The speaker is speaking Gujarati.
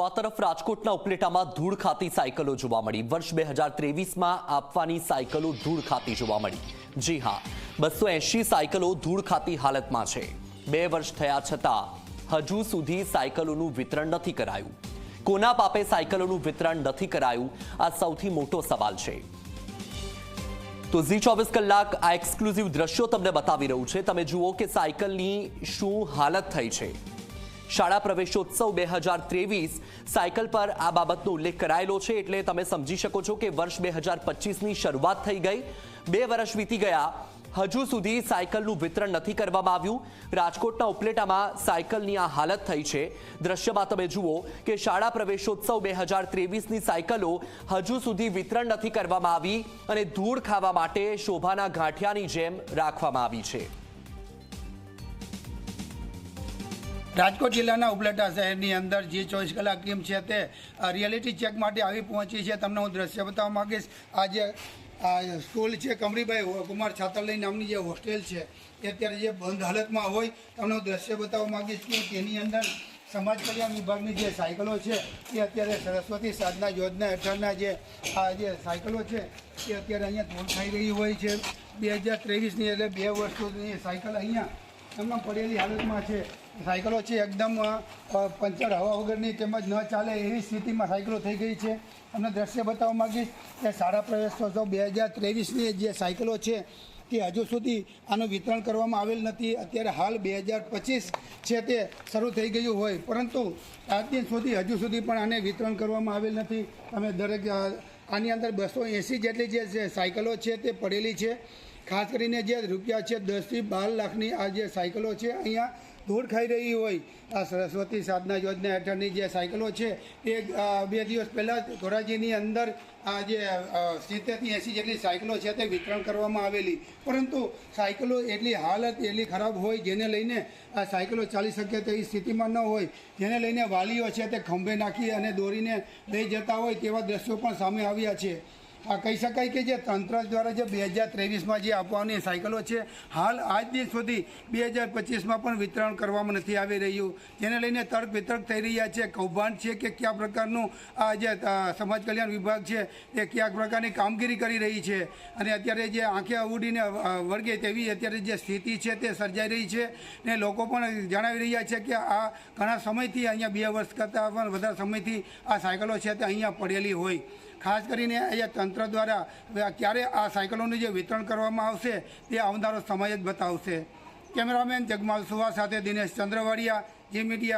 આ તરફ રાજકોટના ઉપલેટામાં ધૂળ ખાતી સાયકલો જોવા મળી. વર્ષ બે હજાર આપવાની સાયકલો ધૂળ ખાતી જોવા મળી. જી હા બસો એંશી સાયકલો ધૂળ ખાતી હાલતમાં છે. બે વર્ષ થયા છતાં હજુ સુધી સાયકલોનું વિતરણ નથી કરાયું. કોના પાપે સાયકલોનું વિતરણ નથી કરાયું? આ સૌથી મોટો સવાલ છે. તો ઝી ચોવીસ કલાક આ એક્સક્લુઝિવ દ્રશ્યો તમને બતાવી રહ્યું છે. તમે જુઓ કે સાયકલની શું હાલત થઈ છે. શાળા પ્રવેશોત્સવ બે હજાર ત્રેવીસ. સાયકલ પર આ બાબતનો ઉલ્લેખ કરાયેલો છે એટલે તમે સમજી શકો છો કે વર્ષ બે હજાર પચીસની શરૂઆત થઈ ગઈ. બે વર્ષ વીતી ગયા. હજુ સુધી સાયકલનું વિતરણ નથી કરવામાં આવ્યું. રાજકોટના ઉપલેટામાં સાયકલની આ હાલત થઈ છે. દ્રશ્યમાં તમે જુઓ કે શાળા પ્રવેશોત્સવ બે હજાર ત્રેવીસની સાયકલો હજુ સુધી વિતરણ નથી કરવામાં આવી અને ધૂળ ખાવા માટે શોભાના ગાંઠિયાની જેમ રાખવામાં આવી છે. રાજકોટ જિલ્લાના ઉપલેટા શહેરની અંદર જે ચોવીસ કલાક ટીમ છે તે રિયાલિટી ચેક માટે આવી પહોંચી છે. તમને હું દ્રશ્ય બતાવવા માગીશ. આજે આ સ્કૂલ છે કમરીભાઈ કુમાર છાતરલય નામની જે હોસ્ટેલ છે, એ અત્યારે જે બંધ હાલતમાં હોય, તમને હું દ્રશ્ય બતાવવા માંગીશ કે તેની અંદર સમાજ કલ્યાણ વિભાગની જે સાયકલો છે, એ અત્યારે સરસ્વતી સાધના યોજના હેઠળના જે, આ જે સાયકલો છે, એ અત્યારે અહીંયા ધોળ થઈ રહી હોય છે. બે હજાર ત્રેવીસની એટલે બે વર્ષોની સાયકલ અહીંયા એમના પડેલી હાલતમાં છે. સાયકલો છે એકદમ પંચર હવા વગરની તેમજ ન ચાલે એવી સ્થિતિમાં સાયકલો થઈ ગઈ છે. અમને દ્રશ્ય બતાવવા માગીશ કે શાળા પ્રવેશોત્સવ બે હજાર ત્રેવીસની જે સાયકલો છે, તે હજુ સુધી આનું વિતરણ કરવામાં આવેલ નથી. અત્યારે હાલ બે હજાર પચીસ છે તે શરૂ થઈ ગયું હોય. પરંતુ આજ દિન સુધી હજુ સુધી પણ આને વિતરણ કરવામાં આવેલ નથી. અમે દરેક આની અંદર બસો એંસી જેટલી જે સાયકલો છે તે પડેલી છે. ખાસ કરીને જે રૂપિયા છે દસથી બાર લાખની આ જે સાયકલો છે, અહીંયા ધૂળ ખાઈ રહી હોય. આ સરસ્વતી સાધના યોજના હેઠળની જે સાયકલો છે, એ બે દિવસ પહેલાં ધોરાજીની અંદર આ જે સિત્તેરથી એંસી જેટલી સાયકલો છે તે વિતરણ કરવામાં આવેલી. પરંતુ સાયકલો એટલી હાલત એટલી ખરાબ હોય જેને લઈને આ સાયકલો ચાલી શકે તેવી સ્થિતિમાં ન હોય. જેને લઈને વાલીઓ છે તે ખંભે નાખી અને દોરીને લઈ જતા હોય તેવા દ્રશ્યો પણ સામે આવ્યા છે. આ કહી શકાય કે જે તંત્ર દ્વારા જે બે હજાર ત્રેવીસમાં જે આપવાની સાયકલો છે, હાલ આજ દિન સુધી બે હજાર પચીસમાં પણ વિતરણ કરવામાં નથી આવી રહ્યું. જેને લઈને તર્ક વિતર્ક થઈ રહ્યા છે, કૌભાંડ છે કે કયા પ્રકારનું આ જે સમાજ કલ્યાણ વિભાગ છે તે કયા પ્રકારની કામગીરી કરી રહી છે. અને અત્યારે જે આંખે ઉડીને વળગે તેવી અત્યારે જે સ્થિતિ છે તે સર્જાઈ રહી છે. ને લોકો પણ જણાવી રહ્યા છે કે આ ઘણા સમયથી અહીંયા બે વર્ષ કરતાં પણ વધારે સમયથી આ સાયકલો છે તે અહીંયા પડેલી હોય. ખાસ કરીને અહીંયા તંત્ર દ્વારા ક્યારે આ સાયકલોનું જે વિતરણ કરવામાં આવશે, તે આવનારો સમય જ બતાવશે. કેમેરામેન જગમાલ સુવા સાથે દિનેશ ચંદ્રવાડિયા, જે મીડિયા